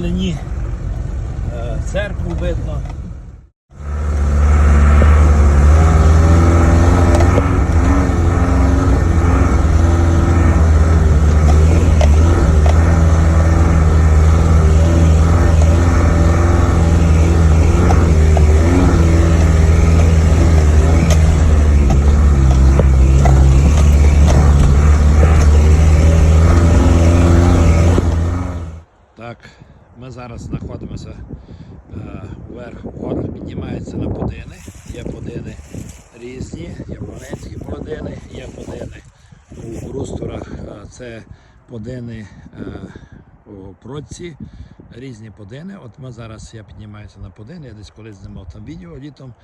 вдалині е, церкву видно. Так, зараз знаходимося е, вверх в горах, піднімаються на подини. Є подини різні, є маленькі подини, є подини у брустурах. е, Це подини е, у Продці, різні подини. От ми зараз я піднімаюся на подини, я десь колись знімав там відео літом.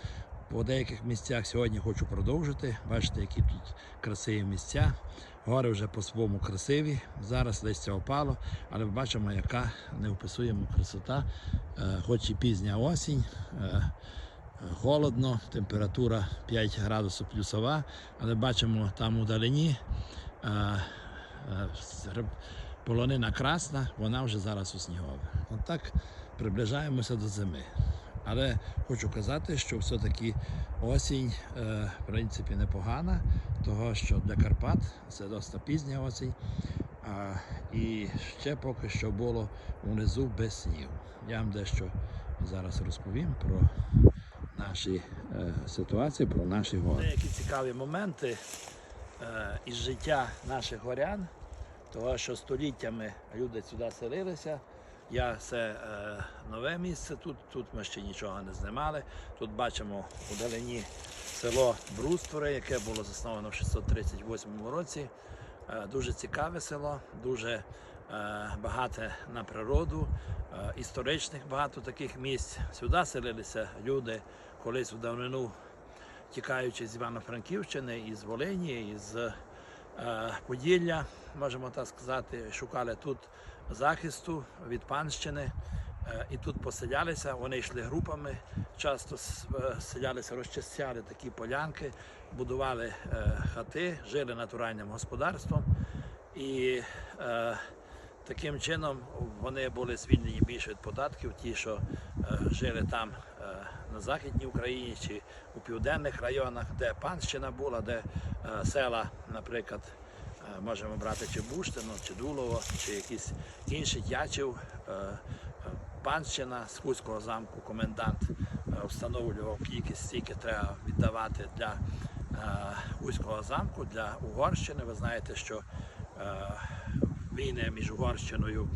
По деяких місцях сьогодні хочу продовжити. Бачите, які тут красиві місця. Гори вже по-своєму красиві. Зараз листя опало, але ми бачимо, яка неописуєма красота. Е, Хоч і пізня осінь, е, холодно, температура 5 градусів плюсова, але бачимо там у далині е, полонина красна, вона вже зараз у снігове. Отак приближаємося до зими. Але хочу казати, що все-таки осінь е, в принципі непогана, того що для Карпат це досить пізня осінь. А, і ще поки що було унизу без снігу. Я вам дещо зараз розповім про наші е, ситуації, про наші гори. Деякі цікаві моменти е, із життя наших горян, того що століттями люди сюди селилися. Я це е, нове місце тут. Тут ми ще нічого не знімали. Тут бачимо у село Брустворе, яке було засновано в 638 році. Е, дуже цікаве село, дуже е, багате на природу, е, історичних багато таких місць. Сюди селилися люди колись у давнину, тікаючи з Івано-Франківщини, із Волині, із е, Поділля, можемо так сказати, шукали тут захисту від панщини. Е, І тут поселялися, вони йшли групами, часто е, селялися, розчищали такі полянки, будували е, хати, жили натуральним господарством. І таким чином вони були звільнені більше від податків, ті, що жили там на Західній Україні чи у південних районах, де панщина була, де села, наприклад, можемо брати чи Буштино, чи Дулово, чи якісь інші Тячів. е, е, Панщина з Хуського замку комендант е, встановлював скільки треба віддавати для е, Хуського замку, для Угорщини. Ви знаєте, що е, війни між Угорщиною,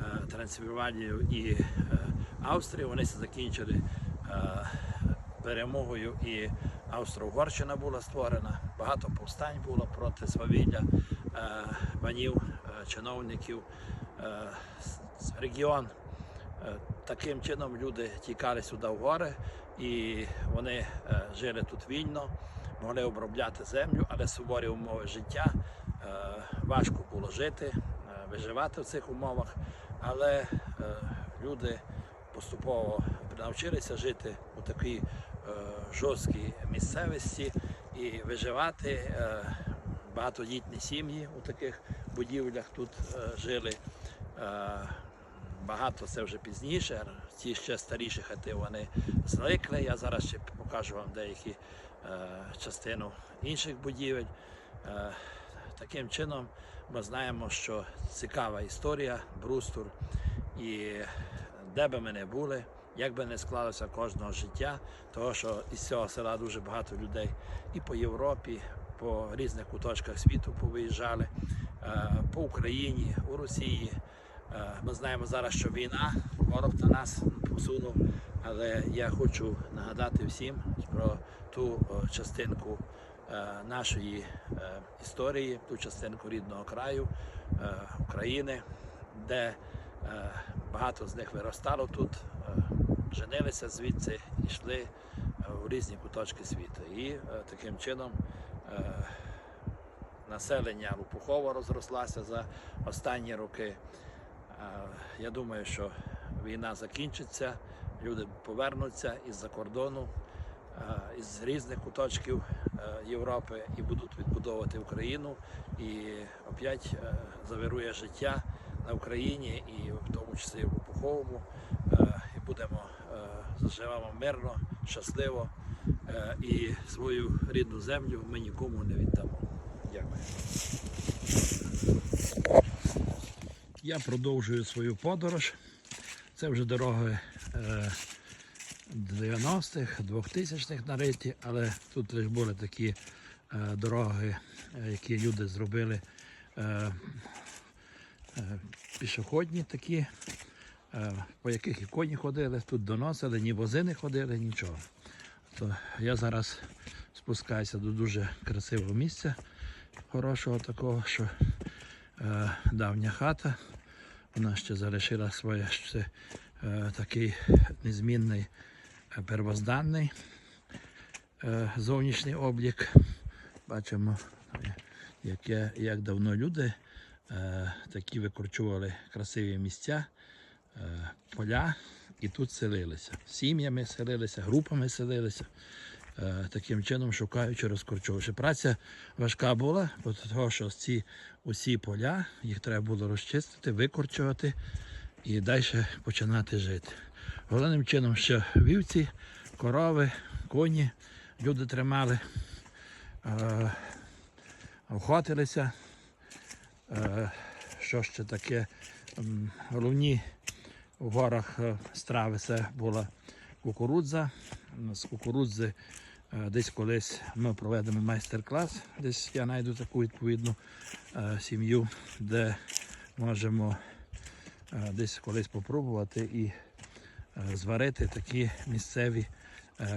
е, Трансильванією і е, Австрією вони закінчили е, перемогою і Австро-Угорщина була створена. Багато повстань було проти свавілля е, панів, е, чиновників. Е, регіон Е, Таким чином люди тікали сюди в гори і вони е, жили тут вільно, могли обробляти землю, але суворі умови життя. е, Важко було жити, е, виживати в цих умовах, але е, люди поступово навчилися жити у такій е, жорсткій місцевості і виживати. Багатодітні сім'ї у таких будівлях тут е, жили. Е, Багато це вже пізніше. Ті ще старіші хати вони зникли. Я зараз ще покажу вам деякі е, частину інших будівель. Таким чином ми знаємо, що цікава історія, брустур. І де би ми не були, як би не склалося кожного життя, того що із цього села дуже багато людей і по Європі, по різних куточках світу повиїжджали, е, по Україні, у Росії. Е, Ми знаємо зараз, що війна, ворог на нас посунув, але я хочу нагадати всім про ту е, частинку нашої історії, ту частинку рідного краю України, де багато з них виростало тут, женилися звідси, йшли у різні куточки світу. І таким чином населення Лопухова розрослася за останні роки. Е, Я думаю, що війна закінчиться, люди повернуться із-за кордону, е, із різних куточків е, Європи і будуть відбудовувати Україну. І опять е, завирує життя на Україні, і в тому числі в Пуховому. Е, І будемо е, заживемо мирно, щасливо е, і свою рідну землю ми нікому не віддамо. Дякую. Я продовжую свою подорож. Це вже дороги е, 90-х, 2000-х нариті, але тут лише були такі е, дороги, е, які люди зробили е, е, пішохідні такі, е, по яких і коні ходили, тут доносили, ні вози не ходили, нічого. То я зараз спускаюся до дуже красивого місця, хорошого такого, що е, давня хата. Вона ще залишила своє ще, е, такий незмінний е, первозданний е, зовнішній облік. Бачимо, яке, як давно люди е, такі викорчували красиві місця, е, поля і тут селилися. Сім'ями селилися, групами селилися. Е, таким чином шукаючи, розкорчовуючи. Праця важка була, бо того, що ці усі поля їх треба було розчистити, викорчувати і далі починати жити. Головним чином ще вівці, корови, коні люди тримали, е, охотилися. Е, що ще таке? Головні в горах е, страви це була кукурудза. З кукурудзи е, десь колись ми проведемо майстер-клас. Десь я знайду таку відповідну е, сім'ю, де можемо десь колись попробувати і зварити такі місцеві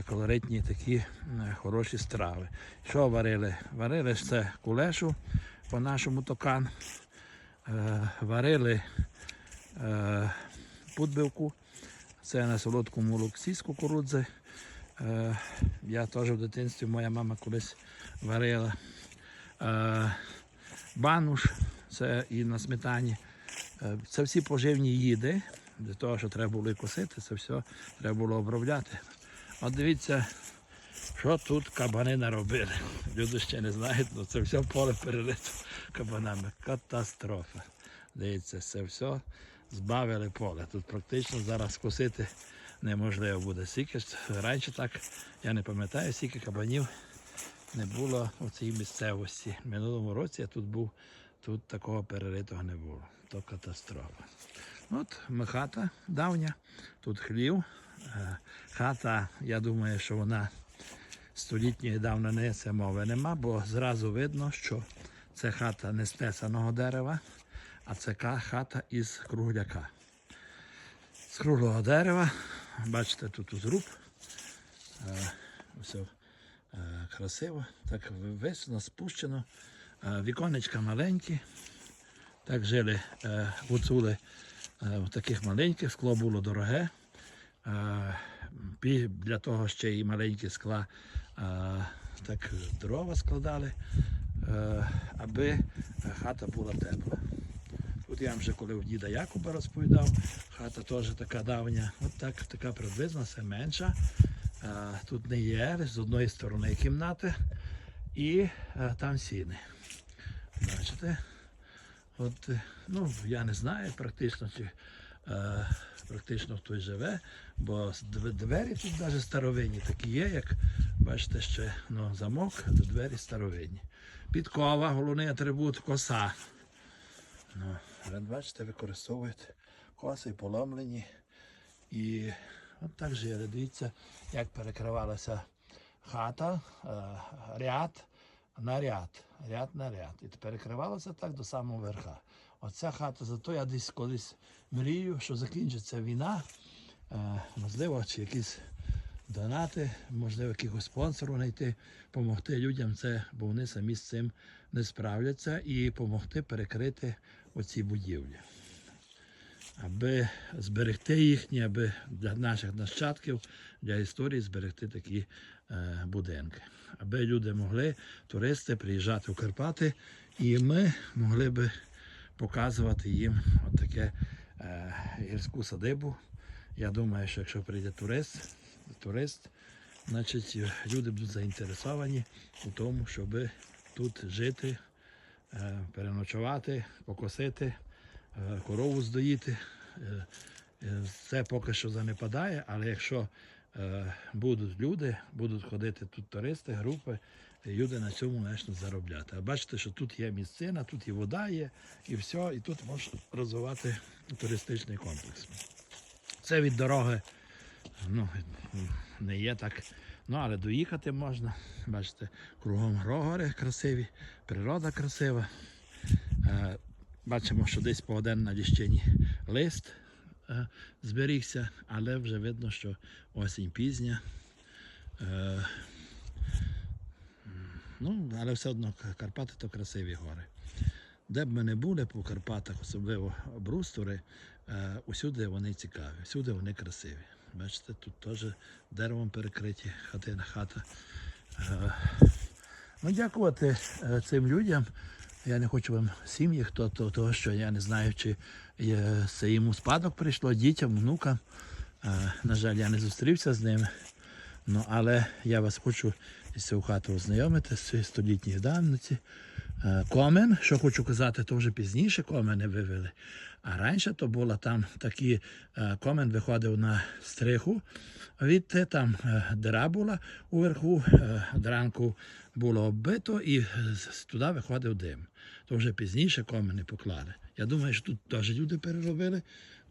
колоритні такі хороші страви. Що варили? Варили ж це кулешу по нашому токан. Варили пудбивку. Це на солодкому молоці з кукурудзи. Е, я теж в дитинстві, моя мама колись варила. Е, бануш, це і на сметані. Е, це всі поживні їди. Для того, що треба було і косити, це все треба було обробляти. От дивіться, що тут кабани наробили. Люди ще не знають, але це все поле перелито кабанами. Катастрофа. Дивіться, це все збавили поле. Тут практично зараз косити неможливо буде. Скільки раніше так, я не пам'ятаю, скільки кабанів не було у цій місцевості. В минулому році я тут був, тут такого переритого не було. То катастрофа. От хата давня, тут хлів. Е, Хата, я думаю, що вона столітньої давнини це мови нема, бо зразу видно, що це хата не з тесаного дерева, а це хата із кругляка. З круглого дерева. Бачите, тут зруб. Е, Все е, красиво, так висено, спущено. Е, Віконечка маленькі. Так жили гуцули в таких маленьких, скло було дороге. Для того ще і маленькі скла так дрова складали, аби хата була тепла. Тут я вже коли у діда Якуба розповідав, хата теж така давня, от так, така приблизно, все менша. Е, Тут не є, з одної сторони кімнати і е, там сіни. Бачите? От, е, ну, я не знаю практично, чи е, практично хтось живе, бо двері тут навіть старовинні такі є, як бачите, ще ну, замок, до двері старовинні. Підкова, головний атрибут коса. Ну, от бачите, використовують коси поломлені. І от так жили. Дивіться, як перекривалася хата, е, ряд на ряд, ряд на ряд. І перекривалося так до самого верха. Оця хата, зато я десь колись мрію, що закінчиться війна. Е, можливо, чи якісь донати, можливо, якихось спонсорів знайти, допомогти людям це, бо вони самі з цим не справляться, і допомогти перекрити оці будівлі. Аби зберегти їхні, аби для наших нащадків, для історії зберегти такі е, будинки. Аби люди могли, туристи, приїжджати в Карпати, і ми могли би показувати їм от таке е, гірську садибу. Я думаю, що якщо прийде турист, турист, значить люди будуть заінтересовані у тому, щоб тут жити, переночувати, покосити, е, корову здоїти. Е, е, Це поки що занепадає, але якщо е, будуть люди, будуть ходити тут туристи, групи, люди на цьому почнуть заробляти. А бачите, що тут є місцина, тут і вода є, і все, і тут можна розвивати туристичний комплекс. Це від дороги ну, не є так. Ну, але доїхати можна. Бачите, кругом гори красиві, природа красива. Е, Бачимо, що десь по один на ліщині лист е, зберігся, але вже видно, що осінь пізня. Е, Ну, але все одно Карпати то красиві гори. Де б ми не були по Карпатах, особливо брустори, е, усюди вони цікаві, всюди вони красиві. Бачите, тут теж деревом перекриті хатина, хата. Е, Ну, дякувати е, цим людям. Я не хочу вам сім'ї, хто то, того, що я не знаю, чи це йому спадок прийшло дітям, внукам. Е, На жаль, я не зустрівся з ними. Ну, але я вас хочу з цю хату ознайомити з цієї столітньої давниці. Комен, що хочу казати, то вже пізніше комени вивели. А раніше то було там такі е, комен виходив на стриху. Відти там е, дира була уверху, е, дранку було оббито і туди виходив дим. То вже пізніше комени поклали. Я думаю, що тут теж люди переробили,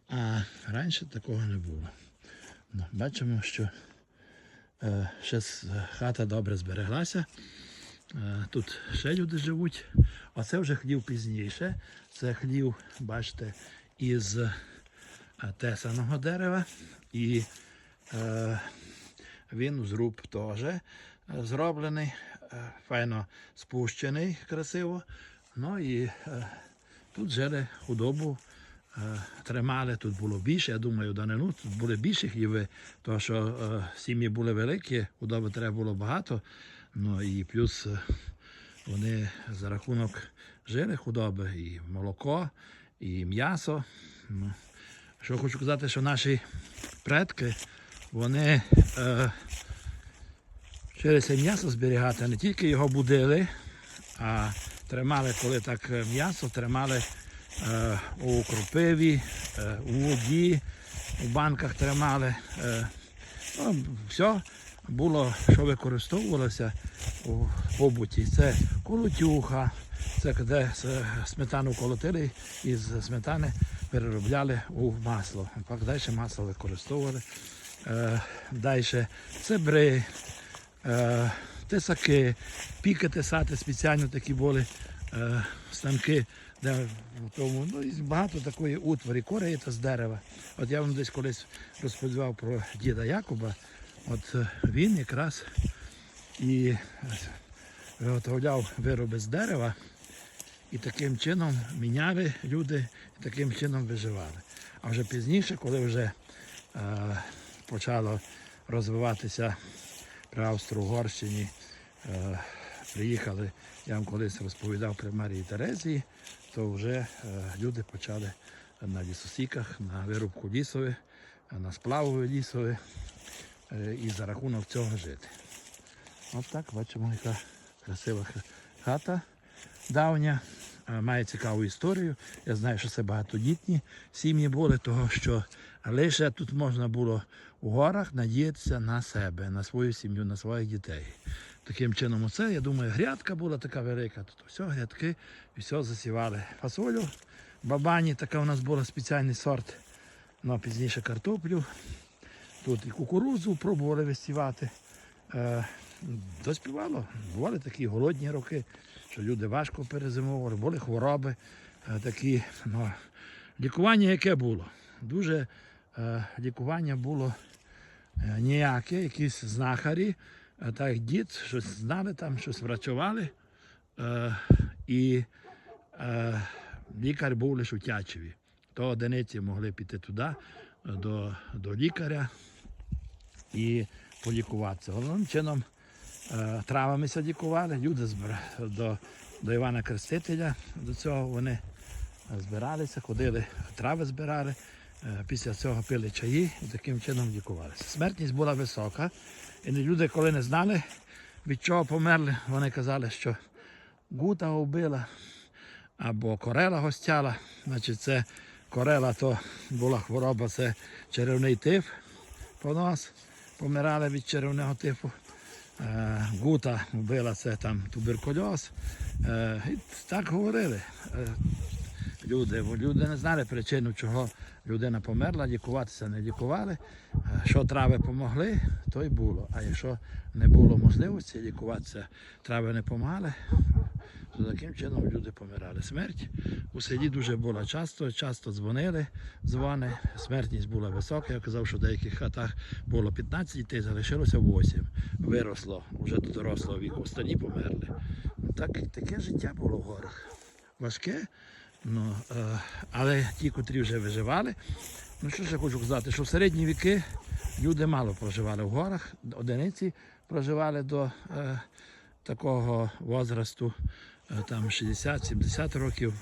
а раніше такого не було. Ну, бачимо, що ще хата добре збереглася. Е, Тут ще люди живуть. Оце вже хлів пізніше. Це хлів, бачите, із е, тесаного дерева. І е, він зруб теж е, зроблений, файно спущений, красиво. Ну і е, тут жили худобу. е, Тримали, тут було більше, я думаю, данину тут були більші хліви, тому що е, сім'ї були великі, худоби треба було багато. Ну і плюс е, вони за рахунок жили худоби, і молоко, і м'ясо. Ну, що хочу казати, що наші предки, вони е, вчилися м'ясо зберігати, не тільки його будили, а тримали, коли так е, м'ясо, тримали е, у кропиві, е, у воді, у банках тримали. Е, ну, все було, що використовувалося у побуті. Це колотюха, це де сметану колотили і з сметани переробляли у масло. Так далі масло використовували. Е, далі цебри, е, тисаки, піки тисати спеціально такі були е, станки, де в тому, ну, і багато такої утварі, кореї та з дерева. От я вам десь колись розповідав про діда Якуба. От е, він якраз і е, виготовляв вироби з дерева, і таким чином міняли люди, і таким чином виживали. А вже пізніше, коли вже е, почало розвиватися при Австро-Угорщині, е, приїхали, я вам колись розповідав при Марії Терезії, то вже е, люди почали на лісосіках, на вирубку лісові, на сплавові лісові і за рахунок цього жити. От так бачимо, яка красива хата давня, е, має цікаву історію. Я знаю, що це багатодітні сім'ї були, того що лише тут можна було у горах надіятися на себе, на свою сім'ю, на своїх дітей. Таким чином, оце, я думаю, грядка була така велика. Тут все, грядки, і все засівали. Фасолю, бабані, така у нас була спеціальний сорт, ну, пізніше картоплю. Тут і кукурудзу пробували висівати. Е, доспівало. Бували такі голодні роки, що люди важко перезимовували, були хвороби е, такі. Ну, лікування яке було? Дуже е, лікування було ніяке, якісь знахарі, так дід, щось знали там, щось врачували. Е, і лікар був лише у Тячеві. То одиниці могли піти туди, до, до лікаря і полікуватися. Головним чином е, травами лікували. Люди збира... до, до Івана Крестителя. До цього вони збиралися, ходили, трави збирали. е, Після цього пили чаї і таким чином лікувалися. Смертність була висока. І люди, коли не знали, від чого померли, вони казали, що гута вбила, або корела гостяла. Значить, це корела то була хвороба, це черевний тиф понос. Помирали від черевного тифу. Е, Гута вбила це там туберкульоз. І так говорили люди, бо люди не знали причину, чого людина померла, лікуватися не лікували. Що трави помогли, то й було. А якщо не було можливості лікуватися, трави не допомагали, то таким чином люди помирали. Смерть у селі дуже була часто, часто дзвонили, дзвони. Смертність була висока. Я казав, що в деяких хатах було 15 дітей, залишилося 8. Виросло вже до дорослого віку, останні померли. Так, таке життя було в горах. Важке, ну, е, але ті, котрі вже виживали. Ну що ж я хочу сказати, що в середні віки люди мало проживали в горах, одиниці проживали до е, такого возрасту, там 60-70 років.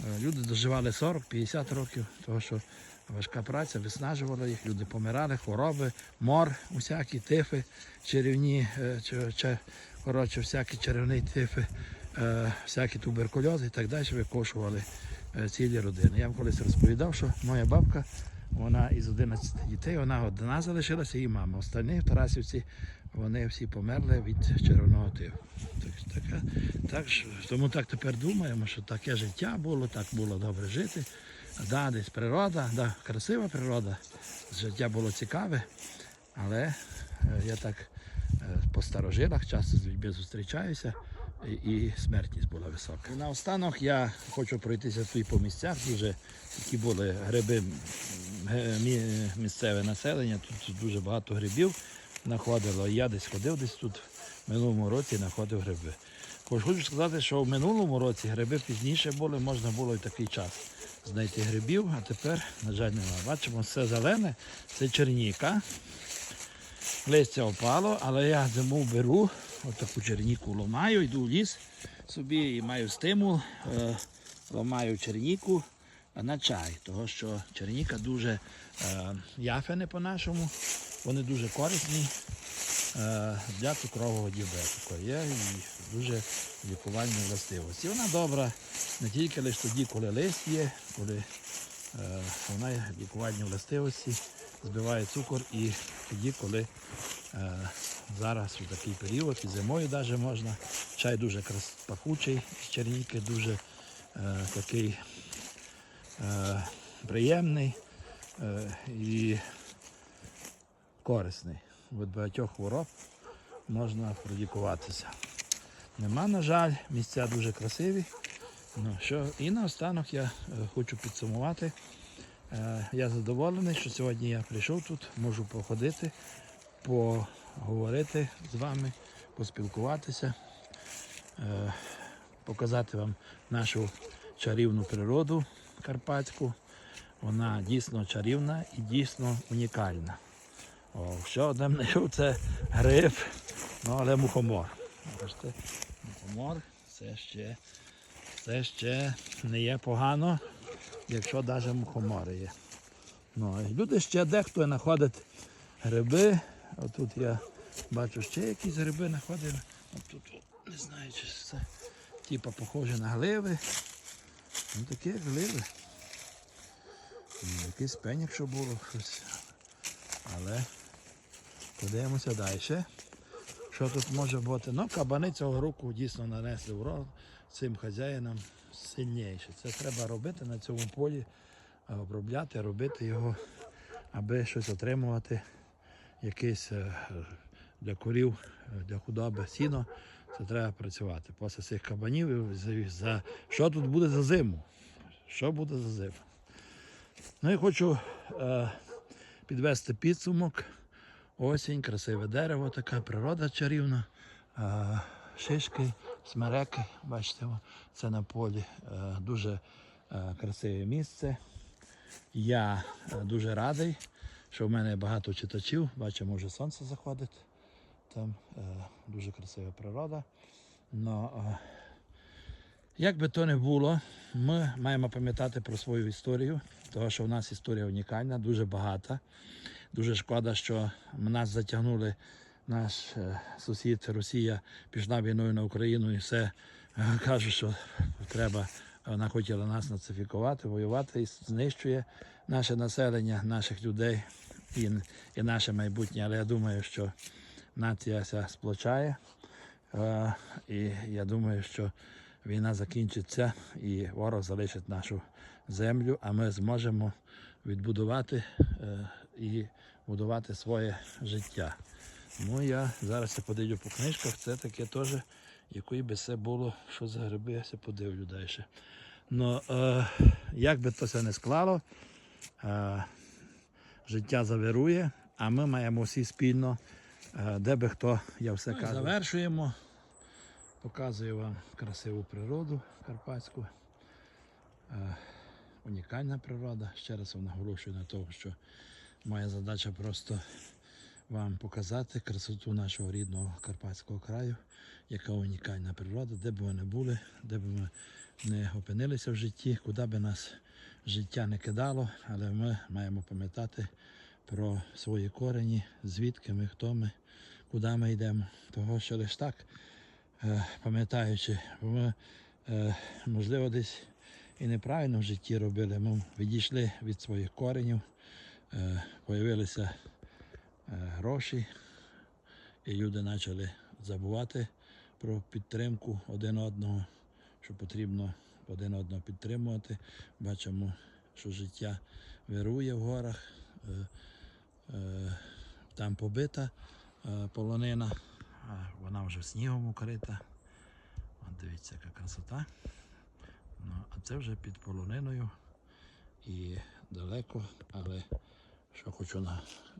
Е, Люди доживали 40-50 років, тому що важка праця виснажувала їх, люди помирали, хвороби, мор, усякі тифи, черевні, е, коротше, всякі черевні тифи, е, всякі туберкульози і так далі викошували е, цілі родини. Я вам колись розповідав, що моя бабка, вона із 11 дітей, вона одна залишилася і мама. Останні в Тарасівці вони всі померли від червоного тифу. Так, така, так, тому так тепер думаємо, що таке життя було, так було добре жити. Да, десь природа, да, красива природа, життя було цікаве, але е, я так е, по старожилах часто з людьми зустрічаюся, і, смертність була висока. І наостанок я хочу пройтися тут по місцях, дуже такі були гриби місцеве населення, тут дуже багато грибів знаходило. Я десь ходив десь тут в минулому році знаходив гриби. Хоч хочу сказати, що в минулому році гриби пізніше були, можна було і такий час знайти грибів, а тепер, на жаль, немає. Бачимо, все зелене, це черніка. Листя опало, але я зиму беру, отаку черніку ломаю, йду в ліс собі і маю стимул, е, ламаю черніку на чай, тому що черніка дуже е, яфене по-нашому, вони дуже корисні е, для цукрового діабету. Є і дуже лікувальні властивості. Вона добра не тільки лише тоді, коли лист є, коли е, вона лікувальні властивості, збиває цукор і тоді, коли е, зараз у такий період, і зимою навіть можна. Чай дуже пахучий, з черніки дуже такий приємний і корисний. Від багатьох хвороб можна пролікуватися. Нема, на жаль, місця дуже красиві. Ну, що, і наостанок я е, хочу підсумувати. Е, я задоволений, що сьогодні я прийшов тут, можу походити, поговорити з вами, поспілкуватися, е, показати вам нашу чарівну природу карпатську. Вона дійсно чарівна і дійсно унікальна. О, ще одне знайшов це гриб, ну але мухомор. Бачите, мухомор це ще, це ще не є погано, якщо навіть мухомори є. Ну, люди ще дехто знаходить гриби. Отут я бачу ще якісь гриби знаходили. Отут не знаю, чи це типа похоже на гливи. Ну такі гливи. Якийсь пень, якщо було щось. Але подивимося далі. Що тут може бути? Ну, кабани цього року дійсно нанесли урон цим хазяїнам сильніше. Це треба робити на цьому полі, обробляти, робити його, аби щось отримувати, якийсь е, для курів, е, для худоби сіно. Це треба працювати. Після цих кабанів за що тут буде за зиму? Що буде за зиму? Ну і хочу е, підвести підсумок. Осінь, красиве дерево, така природа чарівна. Шишки, смереки, бачите, це на полі. Е, дуже е, красиве місце. Я е, дуже радий, що в мене багато читачів. Бачимо, вже сонце заходить. Там дуже красива природа. Но, е, як би то не було, ми маємо пам'ятати про свою історію, тому що в нас історія унікальна, дуже багата. Дуже шкода, що нас затягнули наш е, сусід Росія пішла війною на Україну і все каже, що треба Вона хотіла нас нацифікувати, воювати і знищує наше населення, наших людей і, і наше майбутнє. Але я думаю, що нація ся сплочає. Е, І я думаю, що війна закінчиться і ворог залишить нашу землю, а ми зможемо відбудувати е, і будувати своє життя. Ну я зараз я подивлю по книжках, це таке теж, якої би це було, що за гриби, я се подивлю далі. Ну, е, як би то все не склало, е, життя завирує, а ми маємо всі спільно, е, де би хто, я все Ну кажу. Завершуємо. Показую вам красиву природу карпатську. Е, унікальна природа. Ще раз вам наголошую на тому, що моя задача просто вам показати красоту нашого рідного Карпатського краю, яка унікальна природа, де б ви не були, де б ми не опинилися в житті, куди би нас життя не кидало, але ми маємо пам'ятати про свої корені, звідки ми, хто ми, куди ми йдемо. Того, що лише так, е, пам'ятаючи, ми, е, можливо, десь і неправильно в житті робили. Ми відійшли від своїх коренів, появилися гроші, і люди почали забувати про підтримку один одного, що потрібно один одного підтримувати. Бачимо, що життя вирує в горах. Там побита полонина, а вона вже снігом укрита. От дивіться, яка красота. Ну, а це вже під полониною і далеко, але що хочу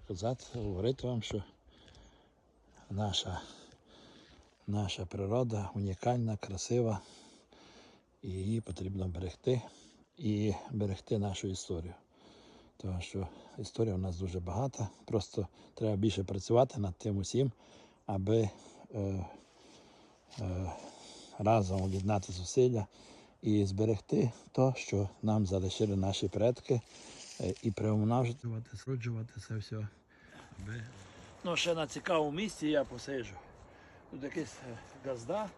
казати, говорити вам, що наша, наша природа унікальна, красива, і її потрібно берегти і берегти нашу історію. Тому що історія у нас дуже багата, просто треба більше працювати над тим усім, аби е, е, разом об'єднати зусилля і зберегти те, що нам залишили наші предки, і приумножувати, сроджувати це все. Аби... Ну, ще на цікавому місці я посиджу. Тут якийсь е, газда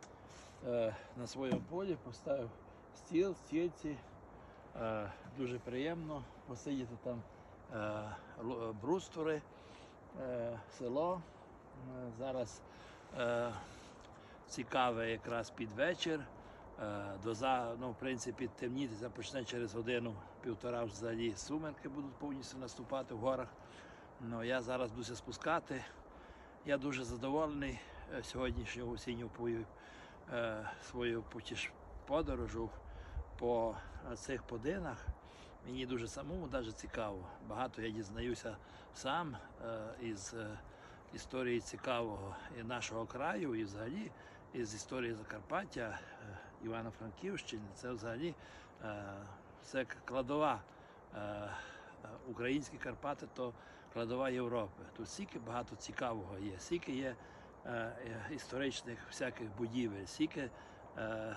е, на своєму полі поставив стіл, стільці. Е, дуже приємно посидіти там е, е, бруствори, е, село. Е, зараз е, цікаве якраз під вечір. Е, До за, ну, в принципі, темнітися почне через годину, півтора взагалі сумерки будуть повністю наступати в горах. Ну, я зараз буду спускати. Я дуже задоволений е, сьогоднішньою осінньою пою- е, свою потіш подорожу по е, цих подинах. Мені дуже самому даже цікаво. Багато я дізнаюся сам із історії цікавого і нашого краю, і взагалі із історії Закарпаття, Івано-Франківщини. Це взагалі це кладова е, українські Карпати, то кладова Європи. Тут стільки багато цікавого є, стільки є е, історичних всяких будівель, стільки е,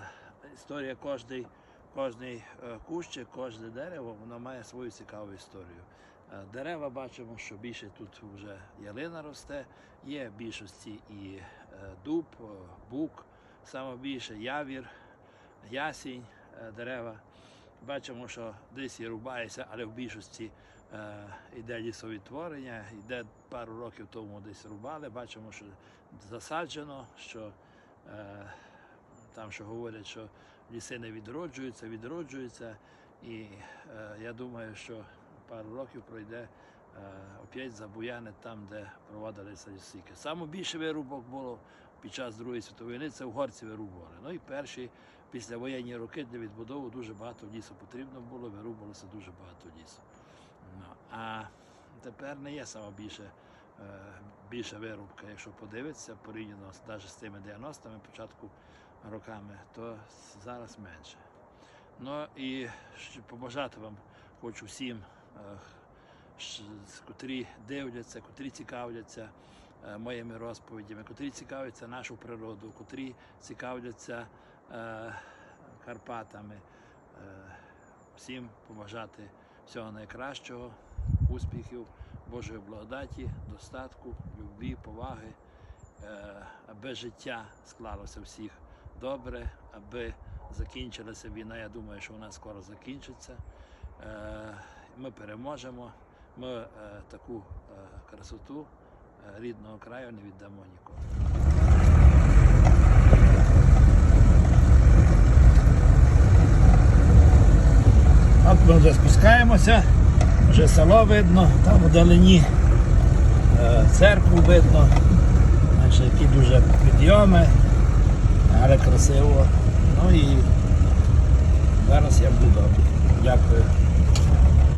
історія кожний, кожний кущик, кожне дерево, воно має свою цікаву історію. Дерева бачимо, що більше тут вже ялина росте, є в більшості і дуб, бук, саме більше явір, ясінь, дерева. Бачимо, що десь і рубається, але в більшості е, йде лісовідтворення, йде пару років тому десь рубали. Бачимо, що засаджено, що е, там що говорять, що ліси не відроджуються, відроджуються. І е, я думаю, що пару років пройде е, опять забуяне там, де проводилися лісики. Саме більше вирубок було під час Другої світової війни, це угорці вирубували. Ну і перші післявоєнні роки для відбудови дуже багато лісу потрібно було, вирубувалося дуже багато лісу. Ну, а тепер не є саме більше, е, більша вирубка, якщо подивитися, порівняно навіть з тими 90-ми, початку роками, то зараз менше. Ну і побажати вам хочу всім, е, котрі дивляться, котрі цікавляться моїми розповідями, котрі цікавляться нашу природу, котрі цікавляться е, Карпатами. Е, всім побажати всього найкращого, успіхів, Божої благодаті, достатку, любві, поваги, е, аби життя склалося всіх добре, аби закінчилася війна. Я думаю, що вона скоро закінчиться. Е, Ми переможемо. Ми е, таку е, красоту е, рідного краю не віддамо нікому. От ми вже спускаємося, вже село видно, там вдалині е, церкву видно, значить, які дуже підйоми, але красиво. Ну і зараз я буду. Дякую.